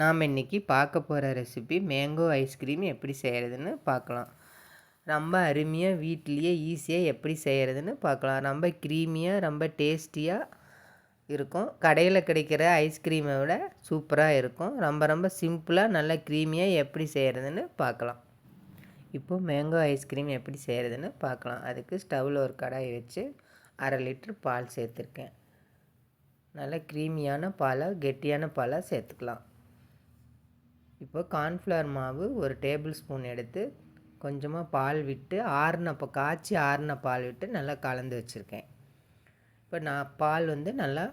நாம் இன்றைக்கி பார்க்க போகிற ரெசிபி மேங்கோ ஐஸ்கிரீம் எப்படி செய்கிறதுன்னு பார்க்கலாம். ரொம்ப அருமையாக வீட்லேயே ஈஸியாக எப்படி செய்கிறதுன்னு பார்க்கலாம். ரொம்ப க்ரீமியாக ரொம்ப டேஸ்டியாக இருக்கும். கடையில் கிடைக்கிற ஐஸ்கிரீமை விட சூப்பராக இருக்கும். ரொம்ப ரொம்ப சிம்பிளாக நல்லா க்ரீமியாக எப்படி செய்கிறதுன்னு பார்க்கலாம். இப்போது மேங்கோ ஐஸ்கிரீம் எப்படி செய்கிறதுன்னு பார்க்கலாம். அதுக்கு ஸ்டவ்வில் ஒரு கடாய் வச்சு அரை லிட்ரு பால் சேர்த்துருக்கேன். நல்லா க்ரீமியான பாலாக கெட்டியான பாலாக சேர்த்துக்கலாம். இப்போ கார்ன்ஃப்ளவர் மாவு ஒரு டேபிள் ஸ்பூன் எடுத்து கொஞ்சமாக பால் விட்டு ஆறின இப்போ காய்ச்சி ஆறின பால் விட்டு நல்லா கலந்து வச்சுருக்கேன். இப்போ நான் பால் வந்து நல்லா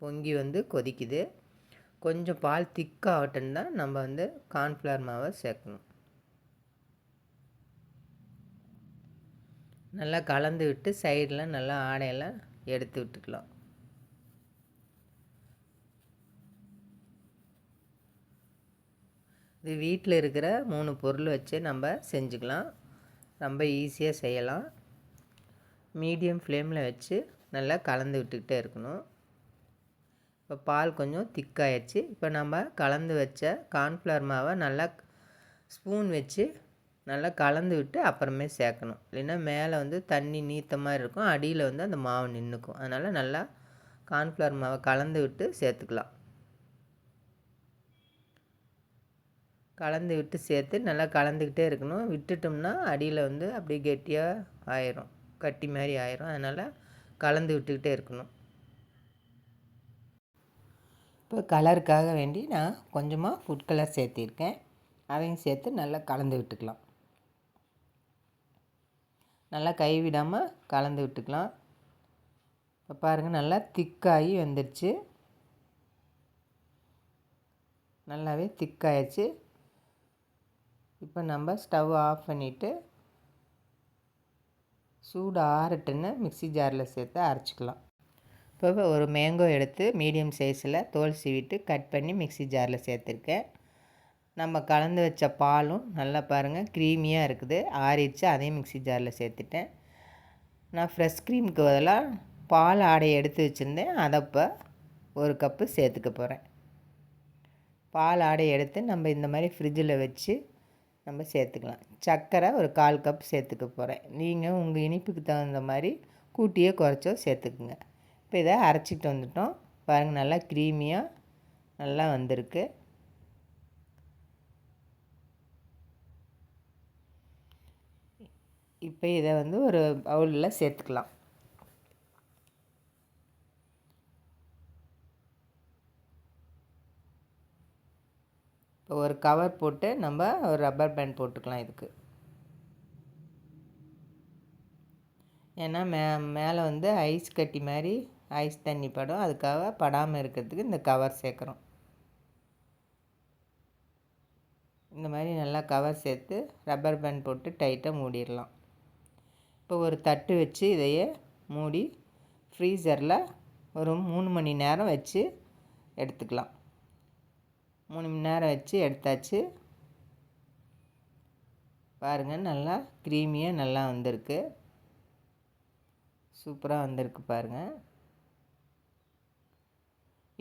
பொங்கி வந்து கொதிக்குது. கொஞ்சம் பால் திக்காகட்டும் தான் நம்ம வந்து கார்ன்ஃப்ளவர் மாவை சேர்க்கணும். நல்லா கலந்து விட்டு சைடில் நல்லா ஆடையெல்லாம் எடுத்து விட்டுக்கலாம். இது வீட்டில் இருக்கிற மூணு பொருள் வச்சு நம்ம செஞ்சுக்கலாம். ரொம்ப ஈஸியாக செய்யலாம். மீடியம் ஃப்ளேமில் வச்சு நல்லா கலந்து விட்டுக்கிட்டே இருக்கணும். இப்போ பால் கொஞ்சம் திக்காயிடுச்சு இப்போ நம்ம கலந்து வச்ச கார்ன்ஃப்ளவர் மாவை நல்லா ஸ்பூன் வச்சு நல்லா கலந்து விட்டு அப்புறமே சேர்க்கணும். இல்லைன்னா மேலே வந்து தண்ணி நீத்த மாதிரி இருக்கும். அடியில் வந்து அந்த மாவு நின்றுக்கும் அதனால் நல்லா கார்ன்ஃப்ளவர் மாவை கலந்து விட்டு சேர்த்துக்கலாம். கலந்து விட்டு சேர்த்து நல்லா கலந்துக்கிட்டே இருக்கணும். விட்டுட்டோம்னா அடியில் வந்து அப்படியே கெட்டியாக ஆயிரும். கட்டி மாதிரி ஆயிரும். அதனால் கலந்து விட்டுக்கிட்டே இருக்கணும். இப்போ கலருக்காக வேண்டி நான் கொஞ்சமாக ஃபுட் கலர் சேர்த்திருக்கேன். அதையும் சேர்த்து நல்லா கலந்து விட்டுக்கலாம். நல்லா கைவிடாமல் கலந்து விட்டுக்கலாம். இப்போ பாருங்கள் நல்லா திக்காகி வந்துடுச்சு நல்லாவே திக்காயிடுச்சு இப்போ நம்ம ஸ்டவ் ஆஃப் பண்ணிவிட்டு சூடு ஆறட்டுன்னு மிக்சி ஜாரில் சேர்த்து அரைச்சிக்கலாம். இப்போ ஒரு மேங்கோ எடுத்து மீடியம் சைஸில் தோல் சீவிட்டு கட் பண்ணி மிக்சி ஜாரில் சேர்த்துருக்கேன். நம்ம கலந்து வச்ச பாலும் நல்லா பாருங்கள் க்ரீமியாக இருக்குது. ஆறிடுச்சு அதையும் மிக்சி ஜாரில் சேர்த்துட்டேன். நான் ஃப்ரெஷ் க்ரீமுக்கு பதிலாக பால் ஆடையை எடுத்து வச்சுருந்தேன். அதை இப்போ ஒரு கப்பு சேர்த்துக்க போகிறேன் பால் ஆடை எடுத்து நம்ம இந்த மாதிரி ஃப்ரிட்ஜில் வச்சு நம்ம சேர்த்துக்கலாம். சர்க்கரை ஒரு கால் கப் சேர்த்துக்க போகிறேன் நீங்கள் உங்கள் இனிப்புக்கு தகுந்த மாதிரி கூட்டியோ குறைச்சோ சேர்த்துக்குங்க. இப்போ இதை அரைச்சிட்டு வந்துட்டோம். பாருங்கள் நல்லா க்ரீமியாக நல்லா வந்திருக்கு. இப்போ இதை வந்து ஒரு பவுலில் சேர்த்துக்கலாம். ஒரு கவர் போட்டு நம்ம ஒரு ரப்பர் பேண்ட் போட்டுக்கலாம் இதுக்கு. ஏன்னா மே மேலே வந்து ஐஸ் கட்டி மாதிரி ஐஸ் தண்ணி படும். அதுக்காக படாமல் இருக்கிறதுக்கு இந்த கவர் சேர்க்குறோம். இந்த மாதிரி நல்லா கவர் சேர்த்து ரப்பர் பேண்ட் போட்டு டைட்டாக மூடிடலாம். இப்போ ஒரு தட்டு வச்சு இதையே மூடி ஃப்ரீசரில் ஒரு மூணு மணி நேரம் வச்சு எடுத்துக்கலாம். மூணு மணி நேரம் வச்சு எடுத்தாச்சு. பாருங்கள் நல்லா க்ரீமியாக நல்லா வந்திருக்கு. சூப்பராக வந்திருக்கு பாருங்கள்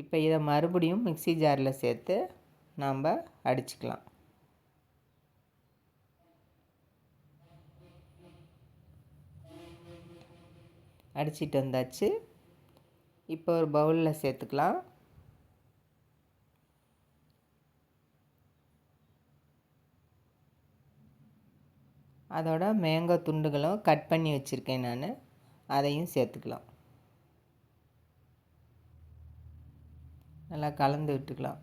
இப்போ இதை மறுபடியும் மிக்சி ஜாரில் சேர்த்து நாம் அடிச்சுக்கலாம். அடிச்சிட்டு வந்தாச்சு. இப்போ ஒரு பவுலில் சேர்த்துக்கலாம். அதோட மேங்கோ துண்டுகளும் கட் பண்ணி வச்சுருக்கேன் நான். அதையும் சேர்த்துக்கலாம். நல்லா கலந்து விட்டுக்கலாம்.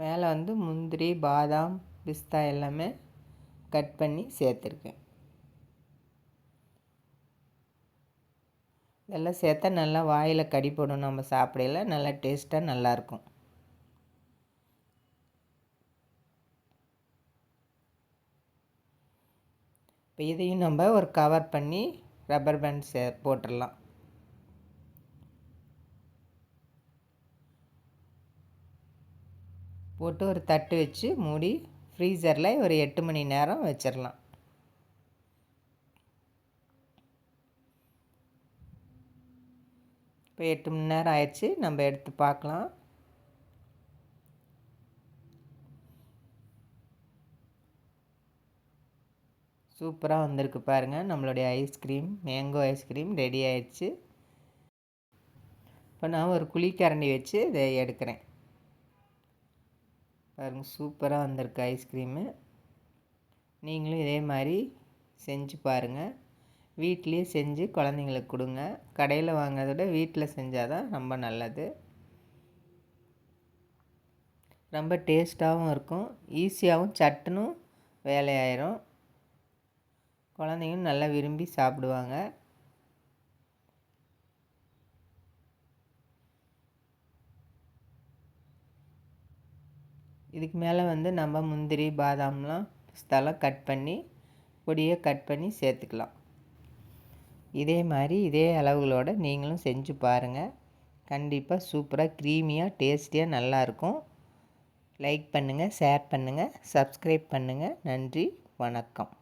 மேலே வந்து முந்திரி பாதாம் பிஸ்தா எல்லாமே கட் பண்ணி சேர்த்துருக்கேன். இதெல்லாம் சேர்த்தா நல்லா வாயில் கடி நம்ம சாப்பிடையில நல்லா டேஸ்ட்டாக நல்லாயிருக்கும். இப்போ இதையும் நம்ம ஒரு கவர் பண்ணி ரப்பர் பேண்ட் சே போட்டுடலாம். போட்டு ஒரு தட்டு வச்சு மூடி ஃப்ரீசரில் ஒரு எட்டு மணி நேரம் வச்சிடலாம். இப்போ எட்டு மணி நேரம் ஆயிடுச்சு. நம்ம எடுத்து பார்க்கலாம். சூப்பராக வந்திருக்கு பாருங்கள் நம்மளுடைய ஐஸ்கிரீம் மேங்கோ ஐஸ்கிரீம் ரெடி ஆயிடுச்சு. இப்போ நான் ஒரு குழிக்கரண்டி வச்சு இதை எடுக்கிறேன். பாருங்கள் சூப்பராக வந்திருக்கு ஐஸ்கிரீமு நீங்களும் இதே மாதிரி செஞ்சு பாருங்கள் வீட்லேயே செஞ்சு குழந்தைங்களுக்கு கொடுங்க. கடையில் வாங்கிறத விட வீட்டில் செஞ்சால் தான் ரொம்ப நல்லது. ரொம்ப டேஸ்ட்டாகவும் இருக்கும். ஈஸியாகவும் சட்டுனும் வேலையாயிரும். குழந்தையும் நல்லா விரும்பி சாப்பிடுவாங்க. இதுக்கு மேலே வந்து நம்ம முந்திரி பாதாம்லாம் பிஸ்தாலாம் கட் பண்ணி பொடியை கட் பண்ணி சேர்த்துக்கலாம். இதே மாதிரி இதே அளவுகளோடு நீங்களும் செஞ்சு பாருங்கள் கண்டிப்பாக சூப்பராக க்ரீமியாக டேஸ்டியாக நல்லாயிருக்கும். லைக் பண்ணுங்கள் ஷேர் பண்ணுங்கள் சப்ஸ்கிரைப் பண்ணுங்கள் நன்றி வணக்கம்.